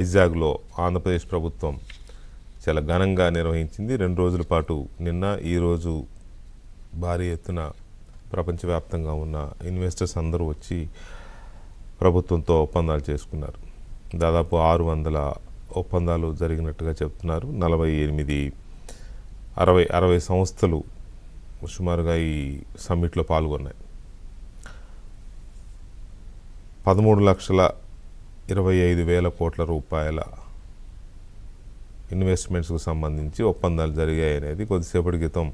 వైజాగ్లో ఆంధ్రప్రదేశ్ ప్రభుత్వం చాలా ఘనంగా నిర్వహించింది. రెండు రోజుల పాటు నిన్న ఈరోజు భారీ ఎత్తున ప్రపంచవ్యాప్తంగా ఉన్న ఇన్వెస్టర్స్ అందరూ వచ్చి ప్రభుత్వంతో ఒప్పందాలు చేసుకున్నారు. దాదాపు ఆరు వందల ఒప్పందాలు జరిగినట్టుగా చెప్తున్నారు. నలభై ఎనిమిది అరవై అరవై సంస్థలు సుమారుగా ఈ సమ్మిట్లో పాల్గొన్నాయి. పదమూడు లక్షల ఇరవై ఐదు వేల కోట్ల రూపాయల ఇన్వెస్ట్మెంట్స్కు సంబంధించి ఒప్పందాలు జరిగాయి అనేది కొద్దిసేపటి క్రితం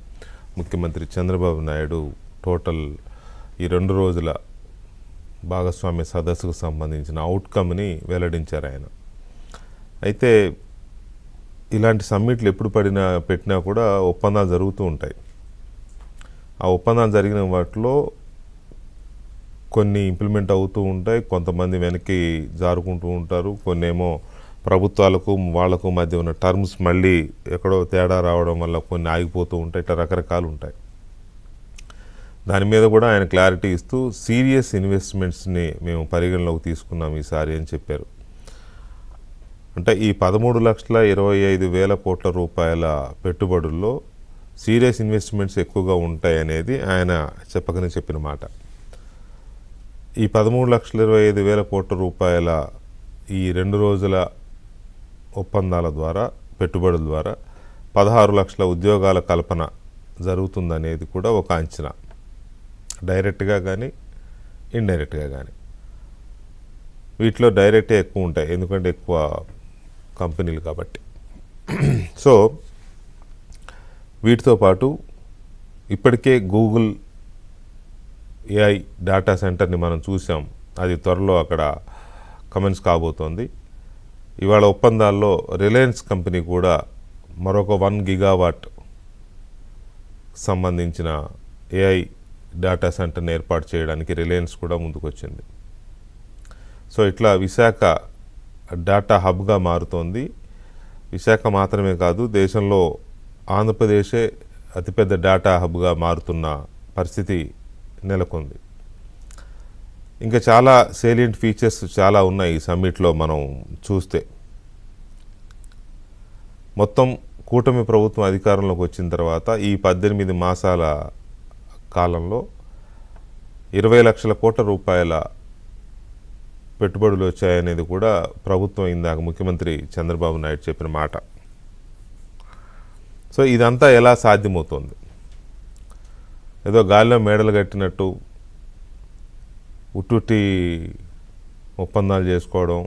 ముఖ్యమంత్రి చంద్రబాబు నాయుడు టోటల్ ఈ రెండు రోజుల భాగస్వామ్య సదస్సుకు సంబంధించిన అవుట్కమ్ని వెల్లడించారు ఆయన. అయితే ఇలాంటి సమ్మిట్లు ఎప్పుడు పడినా పెట్టినా కూడా ఒప్పందాలు జరుగుతూ ఉంటాయి. ఆ ఒప్పందాలు జరిగిన వాటిలో కొన్ని ఇంప్లిమెంట్ అవుతూ ఉంటాయి కొంతమంది వెనక్కి జారుకుంటూ ఉంటారు కొన్ని ఏమో ప్రభుత్వాలకు వాళ్ళకు మధ్య ఉన్న టర్మ్స్ మళ్ళీ ఎక్కడో తేడా రావడం వల్ల కొన్ని ఆగిపోతూ ఉంటాయి ఇట్లా రకరకాలు ఉంటాయి. దాని మీద కూడా ఆయన క్లారిటీ ఇస్తూ సీరియస్ ఇన్వెస్ట్మెంట్స్ని మేము పరిగణలోకి తీసుకున్నాం ఈసారి అని చెప్పారు. అంటే ఈ పదమూడు లక్షల ఇరవై ఐదు వేల కోట్ల రూపాయల పెట్టుబడుల్లో సీరియస్ ఇన్వెస్ట్మెంట్స్ ఎక్కువగా ఉంటాయి అనేది ఆయన చెప్పకనే చెప్పిన మాట. ఈ పదమూడు లక్షల ఇరవై ఐదు వేల కోట్ల రూపాయల ఈ రెండు రోజుల ఒప్పందాల ద్వారా పెట్టుబడుల ద్వారా పదహారు లక్షల ఉద్యోగాల కల్పన జరుగుతుందనేది కూడా ఒక అంచనా. డైరెక్ట్గా కానీ ఇండైరెక్ట్గా కానీ వీటిలో డైరెక్టే ఎక్కువ ఉంటాయి ఎందుకంటే ఎక్కువ కంపెనీలు కాబట్టి. సో వీటితో పాటు ఇప్పటికే గూగుల్ ఏఐ డేటా సెంటర్ని మనం చూసాం. అది త్వరలో అక్కడ కమెంట్స్ కాబోతోంది. ఇవాళ ఒప్పందాల్లో రిలయన్స్ కంపెనీ కూడా మరొక వన్ గిగావాట్ సంబంధించిన ఏఐ డేటా సెంటర్ని ఏర్పాటు చేయడానికి రిలయన్స్ కూడా ముందుకొచ్చింది. సో ఇట్లా విశాఖ డేటా హబ్గా మారుతోంది. విశాఖ మాత్రమే కాదు దేశంలో ఆంధ్రప్రదేశే అతిపెద్ద డేటా హబ్గా మారుతున్న పరిస్థితి నెలకొంది. ఇంకా చాలా సేలియంట్ ఫీచర్స్ చాలా ఉన్నాయి ఈ సమ్మిట్లో మనం చూస్తే. మొత్తం కూటమి ప్రభుత్వం అధికారంలోకి వచ్చిన తర్వాత ఈ పద్దెనిమిది మాసాల కాలంలో ఇరవై లక్షల కోట్ల రూపాయల పెట్టుబడులు వచ్చాయనేది కూడా ప్రభుత్వం ఇందాక ముఖ్యమంత్రి చంద్రబాబు నాయుడు చెప్పిన మాట. సో ఇదంతా ఎలా సాధ్యమవుతోంది? ఏదో గాలిలో మేడలు కట్టినట్టు ఉట్టుట్టి ఒప్పందాలు చేసుకోవడం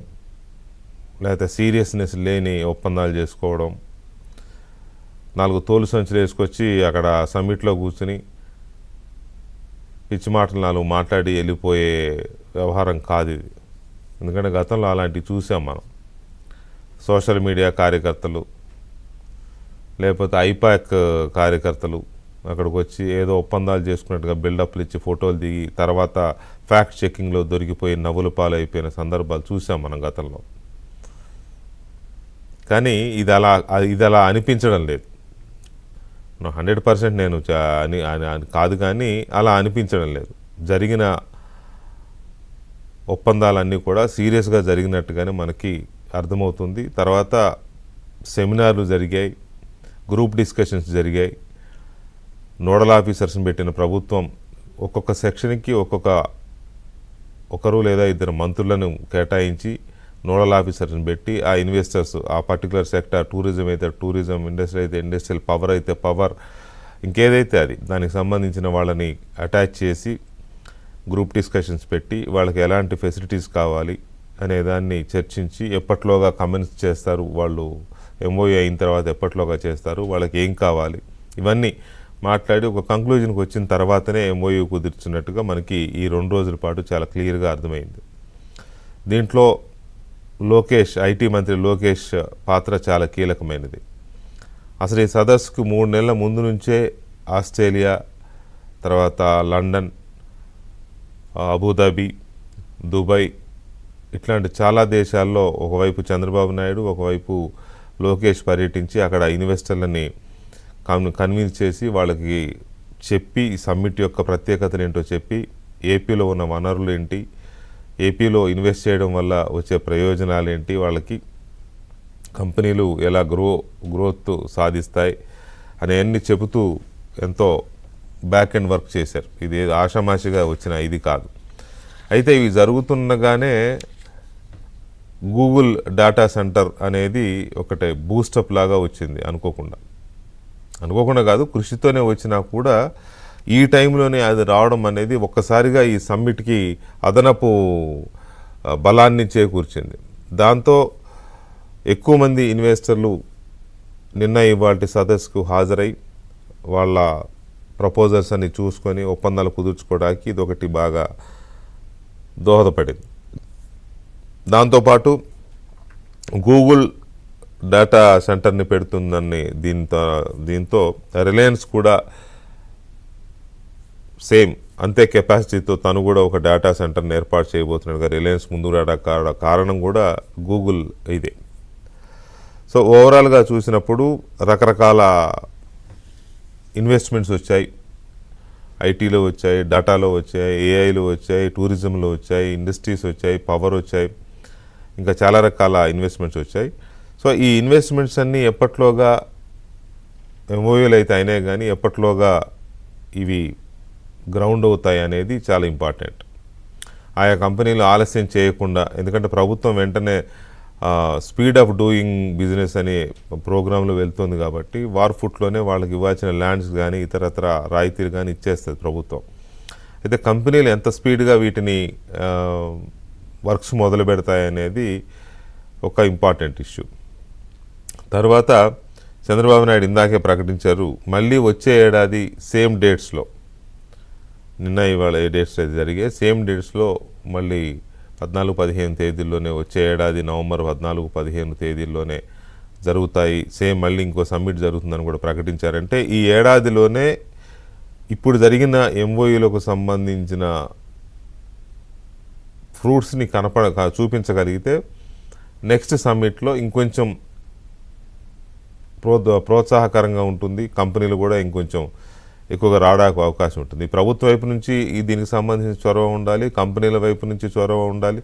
లేకపోతే సీరియస్నెస్ లేని ఒప్పందాలు చేసుకోవడం నాలుగు తోలు సంచులు వేసుకొచ్చి అక్కడ సమ్మిట్లో కూర్చుని పిచ్చి మాటలు నాలుగు మాట్లాడి వెళ్ళిపోయే వ్యవహారం కాదు ఇది. ఎందుకంటే గతంలో అలాంటివి చూసాం మనం. సోషల్ మీడియా కార్యకర్తలు లేకపోతే ఐపాక్ కార్యకర్తలు అక్కడికి వచ్చి ఏదో ఒప్పందాలు చేసుకున్నట్టుగా బిల్డప్లు ఇచ్చి ఫోటోలు దిగి తర్వాత ఫ్యాక్ట్ చెక్కింగ్లో దొరికిపోయి నవ్వుల పాలైపోయిన సందర్భాలు చూసాం మనం గతంలో. కానీ ఇది అలా ఇది అలా అనిపించడం లేదు. హండ్రెడ్ పర్సెంట్ నేను అని అని కాదు కానీ అలా అనిపించడం లేదు. జరిగిన ఒప్పందాలన్నీ కూడా సీరియస్గా జరిగినట్టుగానే మనకి అర్థమవుతుంది. తర్వాత సెమినార్లు జరిగాయి గ్రూప్ డిస్కషన్స్ జరిగాయి. నోడల్ ఆఫీసర్స్ని పెట్టిన ప్రభుత్వం ఒక్కొక్క సెక్షన్కి ఒక్కొక్క ఒకరు లేదా ఇద్దరు మంత్రులను కేటాయించి నోడల్ ఆఫీసర్ని పెట్టి ఆ ఇన్వెస్టర్స్ ఆ పర్టికులర్ సెక్టర్ టూరిజం అయితే టూరిజం ఇండస్ట్రీ అయితే ఇండస్ట్రియల్ పవర్ అయితే పవర్ ఇంకేదైతే అది దానికి సంబంధించిన వాళ్ళని అటాచ్ చేసి గ్రూప్ డిస్కషన్స్ పెట్టి వాళ్ళకి ఎలాంటి ఫెసిలిటీస్ కావాలి అనే దాన్ని చర్చించి ఎప్పట్లోగా కమెంట్స్ చేస్తారు వాళ్ళు ఎంఓఏ అయిన తర్వాత ఎప్పట్లోగా చేస్తారు వాళ్ళకి ఏం కావాలి ఇవన్నీ మాట్లాడి ఒక కంక్లూజన్కి వచ్చిన తర్వాతనే ఎంఓయూ కుదుర్చున్నట్టుగా మనకి ఈ రెండు రోజుల పాటు చాలా క్లియర్గా అర్థమైంది. దీంట్లో లోకేష్ ఐటీ మంత్రి లోకేష్ పాత్ర చాలా కీలకమైనది. అసలు ఈ సదస్సుకు మూడు నెలల ముందు నుంచే ఆస్ట్రేలియా తర్వాత లండన్ అబుదాబి దుబాయ్ ఇట్లాంటి చాలా దేశాల్లో ఒకవైపు చంద్రబాబు నాయుడు ఒకవైపు లోకేష్ పర్యటించి అక్కడ ఇన్వెస్టర్లని కన్విన్స్ చేసి వాళ్ళకి చెప్పి ఈ సమ్మిట్ యొక్క ప్రత్యేకతలు ఏంటో చెప్పి ఏపీలో ఉన్న వనరులు ఏంటి ఏపీలో ఇన్వెస్ట్ చేయడం వల్ల వచ్చే ప్రయోజనాలు ఏంటి వాళ్ళకి కంపెనీలు ఎలా గ్రో గ్రోత్ సాధిస్తాయి అనేవన్నీ చెబుతూ ఎంతో బ్యాక్ అండ్ వర్క్ చేశారు. ఇది ఆషామాషిగా వచ్చిన ఇది కాదు. అయితే ఇవి జరుగుతుండగానే గూగుల్ డేటా సెంటర్ అనేది ఒకటే బూస్టప్ లాగా వచ్చింది అనుకోకుండా. అనుకోకుండా కాదు కృషితోనే వచ్చినా కూడా ఈ టైంలోనే అది రావడం అనేది ఒక్కసారిగా ఈ సమ్మిట్కి అదనపు బలాన్ని చేకూర్చింది. దాంతో ఎక్కువ మంది ఇన్వెస్టర్లు నిన్న ఇవాటి సదస్సుకు హాజరై వాళ్ళ ప్రపోజల్స్ అన్ని చూసుకొని ఒప్పందాలు కుదుర్చుకోవడానికి ఇది ఒకటి బాగా దోహదపడింది. దాంతోపాటు గూగుల్ డేటా సెంటర్ని పెడుతుందని దీంతో దీంతో రిలయన్స్ కూడా సేమ్ అంతే కెపాసిటీతో తను కూడా ఒక డేటా సెంటర్ని ఏర్పాటు చేయబోతున్నాడు రిలయన్స్ ముందు రావడం కారణం కూడా గూగుల్ ఇదే. సో ఓవరాల్గా చూసినప్పుడు రకరకాల ఇన్వెస్ట్మెంట్స్ వచ్చాయి. ఐటీలో వచ్చాయి డేటాలో వచ్చాయి ఏఐలో వచ్చాయి టూరిజంలో వచ్చాయి ఇండస్ట్రీస్ వచ్చాయి పవర్ వచ్చాయి. ఇంకా చాలా రకాల ఇన్వెస్ట్మెంట్స్ వచ్చాయి. సో ఈ ఇన్వెస్ట్మెంట్స్ అన్నీ ఎప్పట్లోగా ఎంఓయూలు అయితే అయినాయి కానీ ఎప్పట్లోగా ఇవి గ్రౌండ్ అవుతాయి అనేది చాలా ఇంపార్టెంట్. ఆయా కంపెనీలు ఆలస్యం చేయకుండా ఎందుకంటే ప్రభుత్వం వెంటనే స్పీడ్ ఆఫ్ డూయింగ్ బిజినెస్ అనే ప్రోగ్రాంలో వెళ్తుంది కాబట్టి వార్ ఫుట్లోనే వాళ్ళకి ఇవ్వాల్సిన ల్యాండ్స్ కానీ ఇతరత్ర రాయితీలు కానీ ఇచ్చేస్తుంది ప్రభుత్వం. అయితే కంపెనీలు ఎంత స్పీడ్గా వీటిని వర్క్స్ మొదలు పెడతాయి అనేది ఒక ఇంపార్టెంట్ ఇష్యూ. తర్వాత చంద్రబాబు నాయుడు ఇందాకే ప్రకటించారు మళ్ళీ వచ్చే ఏడాది సేమ్ డేట్స్లో. నిన్న ఇవాళ ఏ డేట్స్ అయితే జరిగాయి సేమ్ డేట్స్లో మళ్ళీ పద్నాలుగు పదిహేను తేదీల్లోనే వచ్చే ఏడాది నవంబర్ పద్నాలుగు పదిహేను తేదీల్లోనే జరుగుతాయి. సేమ్ మళ్ళీ ఇంకో సమ్మిట్ జరుగుతుందని కూడా ప్రకటించారంటే ఈ ఏడాదిలోనే ఇప్పుడు జరిగిన ఎంఓయూలకు సంబంధించిన ఫ్రూట్స్ని కనపడ చూపించగలిగితే నెక్స్ట్ సమ్మిట్లో ఇంకొంచెం ప్రో ప్రోత్సాహకరంగా ఉంటుంది. కంపెనీలు కూడా ఇంకొంచెం ఎక్కువగా రావడానికి అవకాశం ఉంటుంది. ప్రభుత్వ వైపు నుంచి ఈ దీనికి సంబంధించిన చొరవ ఉండాలి. కంపెనీల వైపు నుంచి చొరవ ఉండాలి.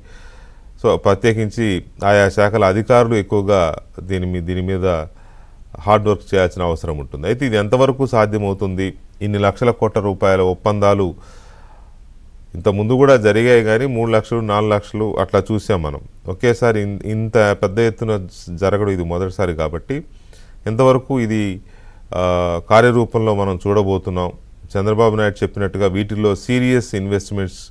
సో ప్రత్యేకించి ఆయా శాఖల అధికారులు ఎక్కువగా దీని మీద దీని మీద హార్డ్ వర్క్ చేయాల్సిన అవసరం ఉంటుంది. అయితే ఇది ఎంతవరకు సాధ్యమవుతుంది? ఇన్ని లక్షల కోట్ల రూపాయల ఒప్పందాలు ఇంత ముందు కూడా జరిగాయి కానీ మూడు లక్షలు నాలుగు లక్షలు అట్లా చూసాం మనం. ఒకేసారి ఇంత పెద్ద ఎత్తున జరగడం ఇది మొదటిసారి కాబట్టి ఎంతవరకు ఇది కార్యరూపంలో మనం చూడబోతున్నాం. చంద్రబాబు నాయుడు చెప్పినట్టుగా వీటిల్లో సీరియస్ ఇన్వెస్ట్మెంట్స్